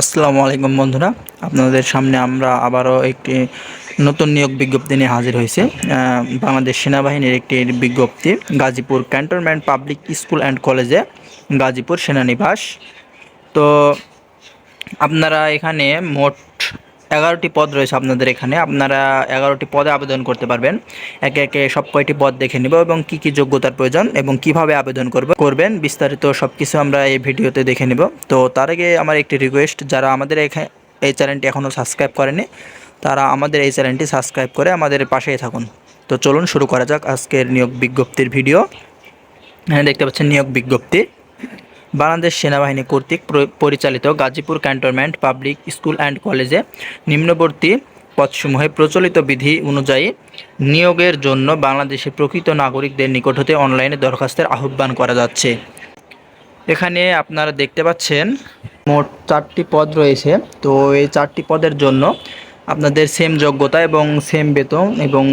আসসালামু আলাইকুম বন্ধুরা। আপনাদের সামনে আমরা আবারও একটি নতুন নিয়োগ বিজ্ঞপ্তি নিয়ে হাজির হয়েছে। বাংলাদেশ সেনাবাহিনীর একটি বিজ্ঞপ্তি, Gazipur cantonment public school and কলেজে গাজীপুর সেনানিবাস। তো আপনারা এখানে মোট এগারোটি পদ রয়েছে আপনাদের এখানে। আপনারা এগারোটি পদে আবেদন করতে পারবেন। একে একে সব কয়টি পদ দেখে নেব এবং কি কি যোগ্যতার প্রয়োজন এবং কীভাবে আবেদন করবে করবেন, বিস্তারিত সব কিছু আমরা এই ভিডিওতে দেখে নেব। তো তার আগে আমার একটি রিকোয়েস্ট যারা আমাদের এখানে এই চ্যানেলটি এখনও সাবস্ক্রাইব করেনি, তারা আমাদের এই চ্যানেলটি সাবস্ক্রাইব করে আমাদের পাশেই থাকুন। তো চলুন শুরু করা যাক আজকের নিয়োগ বিজ্ঞপ্তির ভিডিও। হ্যাঁ দেখতে পাচ্ছেন নিয়োগ বিজ্ঞপ্তি। বাংলাদেশ সেনাবাহিনী কর্তৃক পরিচালিত Gazipur cantonment public school and কলেজে নিম্নবর্তী পদসমূহে প্রচলিত বিধি অনুযায়ী নিয়োগের জন্য বাংলাদেশের প্রকৃত নাগরিকদের নিকট হতে অনলাইনে দরখাস্তের আহ্বান করা যাচ্ছে। এখানে আপনারা দেখতে পাচ্ছেন, মোট চারটি পদ রয়েছে। তো এই চারটি পদের জন্য আপনাদের সেম যোগ্যতা এবং সেম বেতন এবং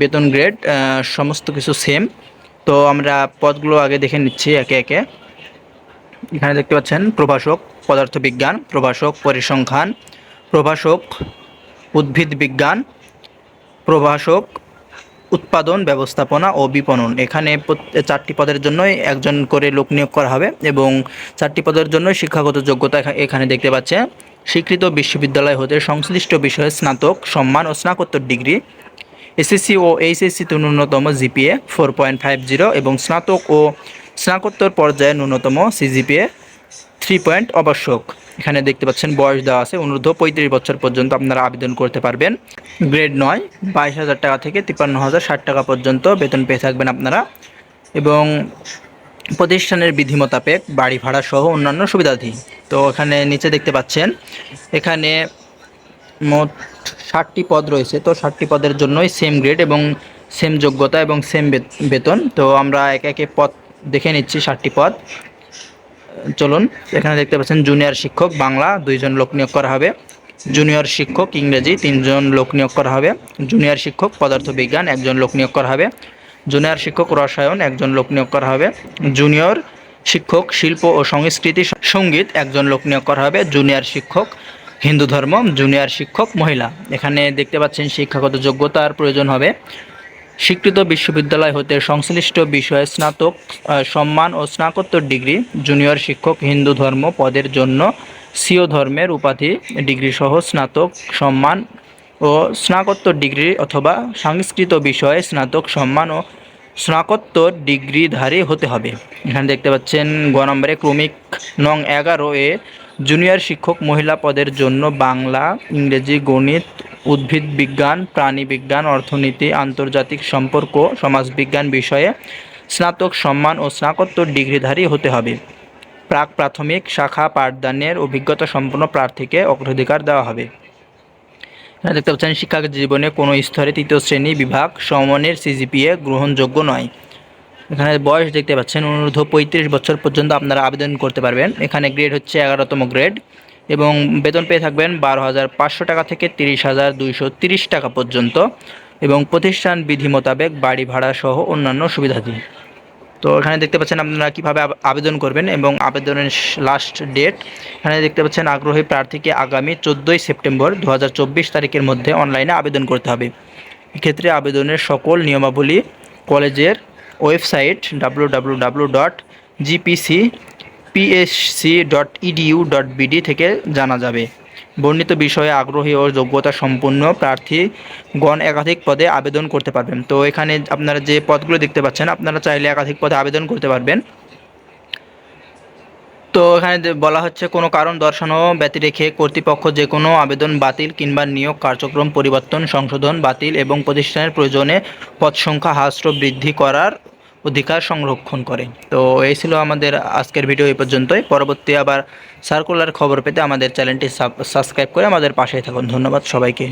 বেতন গ্রেড সমস্ত কিছু সেম তো আমরা পদগুলো আগে দেখে নিচ্ছি একে একে। এখানে দেখতে পাচ্ছেন প্রভাষক পদার্থবিজ্ঞান, প্রভাষক পরিসংখ্যান, প্রভাষক উদ্ভিদ বিজ্ঞান প্রভাষক উৎপাদন, ব্যবস্থাপনা ও বিপণন। এখানে চারটি পদের জন্যই একজন করে লোক নিয়োগ করা হবে এবং চারটি পদের জন্য শিক্ষাগত যোগ্যতা এখানে দেখতে পাচ্ছে স্বীকৃত বিশ্ববিদ্যালয় হতে সংশ্লিষ্ট বিষয়ে স্নাতক, সম্মান ও স্নাতকোত্তর ডিগ্রি, এসএসসি ও এইচএসসিতে ন্যূনতম GPA four point five zero এবং স্নাতক ও স্নাতকোত্তর পর্যায়ে ন্যূনতম সিজিপিএ থ্রি পয়েন্ট আবশ্যক। এখানে দেখতে পাচ্ছেন বয়স দেওয়া আছে, অনুর্ধ পঁয়ত্রিশ বছর পর্যন্ত আপনারা আবেদন করতে পারবেন। গ্রেড নয়, বাইশ হাজার টাকা থেকে তিপ্পান্ন হাজার ষাট টাকা পর্যন্ত বেতন পেয়ে থাকবেন আপনারা। এবং প্রতিষ্ঠানের বিধি মোতাবেক বাড়ি ভাড়া সহ অন্যান্য সুবিধাদি তো এখানে নিচে দেখতে পাচ্ছেন, এখানে মোট ষাটটি পদ রয়েছে। তো ষাটটি পদের জন্যই সেম গ্রেড এবং সেম যোগ্যতা এবং সেম বেতন। তো আমরা একে একে পদ দেখে নিচ্ছি ষাটটি পদ। চলুন, এখানে দেখতে পাচ্ছেন জুনিয়র শিক্ষক, বাংলা, দুইজন লোক নিয়োগ করা হবে। জুনিয়র শিক্ষক, ইংরেজি, তিনজন লোক নিয়োগ করা হবে। জুনিয়র শিক্ষক, পদার্থবিজ্ঞান, একজন লোক নিয়োগ করা হবে। জুনিয়র শিক্ষক, রসায়ন, একজন লোক নিয়োগ করা হবে। জুনিয়র শিক্ষক, শিল্প ও সংস্কৃতি, সংগীত, একজন লোক নিয়োগ করা হবে। জুনিয়র শিক্ষক, হিন্দু ধর্ম জুনিয়র শিক্ষক, মহিলা। এখানে দেখতে পাচ্ছেন শিক্ষাগত যোগ্যতার প্রয়োজন হবে। স্বীকৃত বিশ্ববিদ্যালয় হতে সংশ্লিষ্ট বিষয়ে স্নাতক সম্মান ও স্নাতকোত্তর ডিগ্রি জুনিয়র শিক্ষক হিন্দু ধর্ম পদের জন্য সিও ধর্মের উপাধি ডিগ্রি সহ স্নাতক সম্মান ও স্নাতকোত্তর ডিগ্রি অথবা সংস্কৃত বিষয়ে স্নাতক সম্মান ও স্নাতকোত্তর ডিগ্রিধারী হতে হবে। এখানে দেখতে পাচ্ছেন, গ নম্বরে ক্রমিক নং এগারো এ জুনিয়র শিক্ষক মহিলা পদের জন্য বাংলা, ইংরেজি, গণিত উদ্ভিদ বিজ্ঞান, প্রাণী বিজ্ঞান, অর্থনীতি, আন্তর্জাতিক সম্পর্ক, সমাজবিজ্ঞান বিষয়ে স্নাতক সম্মান ও স্নাতকোত্তর ডিগ্রিধারী হতে হবে। প্রাক প্রাথমিক শাখা পাঠদানের অভিজ্ঞতা সম্পন্ন প্রার্থীকে অগ্রাধিকার দেওয়া হবে। দেখতে পাচ্ছেন শিক্ষা জীবনে কোনো স্তরে তৃতীয় শ্রেণি বিভাগ সমমানের সিজিপিএ গ্রহণযোগ্য নয়। এখানে বয়স দেখতে পাচ্ছেন, অনুর্ধ পঁয়ত্রিশ বছর পর্যন্ত আপনারা আবেদন করতে পারবেন। এখানে গ্রেড হচ্ছে এগারোতম গ্রেড। এবং বেতন পেয়ে থাকবেন বারো হাজার পাঁচশো টাকা থেকে তিরিশ হাজার দুইশো তিরিশ টাকা পর্যন্ত এবং প্রতিষ্ঠান বিধি মোতাবেক বাড়ি ভাড়া সহ অন্যান্য সুবিধা সুবিধাদি। তো এখানে দেখতে পাচ্ছেন আপনারা কীভাবে আবেদন করবেন এবং আবেদনের লাস্ট ডেট। এখানে দেখতে পাচ্ছেন আগ্রহী প্রার্থীকে আগামী চোদ্দোই সেপ্টেম্বর দু হাজার চব্বিশ তারিখের মধ্যে অনলাইনে আবেদন করতে হবে। এক্ষেত্রে আবেদনের সকল নিয়মাবলী কলেজের website W W W dot GPC PSC dot EDU dot BD থেকে জানা যাবে। বর্ণিত বিষয়ে আগ্রহী ও যোগ্যতা সম্পন্ন প্রার্থীগণ একাধিক পদে আবেদন করতে পারবেন। তো এখানে আপনারা যে পদগুলো দেখতে পাচ্ছেন, আপনারা চাইলে একাধিক পদে আবেদন করতে পারবেন। তো এখানে বলা হচ্ছে, কোনো কারণ দর্শানো ব্যতি রেখে কর্তৃপক্ষ যে কোনো আবেদন বাতিল কিংবা নিয়োগ কার্যক্রম পরিবর্তন, সংশোধন বাতিল এবং প্রতিষ্ঠানের প্রয়োজনে পদ সংখ্যা হ্রাস বৃদ্ধি করার অধিকার সংরক্ষণ করে তো এই ছিল আমাদের আজকের ভিডিও এই পর্যন্তই। পরবর্তী আবার সার্কুলার খবর পেতে আমাদের চ্যানেলটি সাবস্ক্রাইব করে আমাদের পাশে থাকুন। ধন্যবাদ সবাইকে।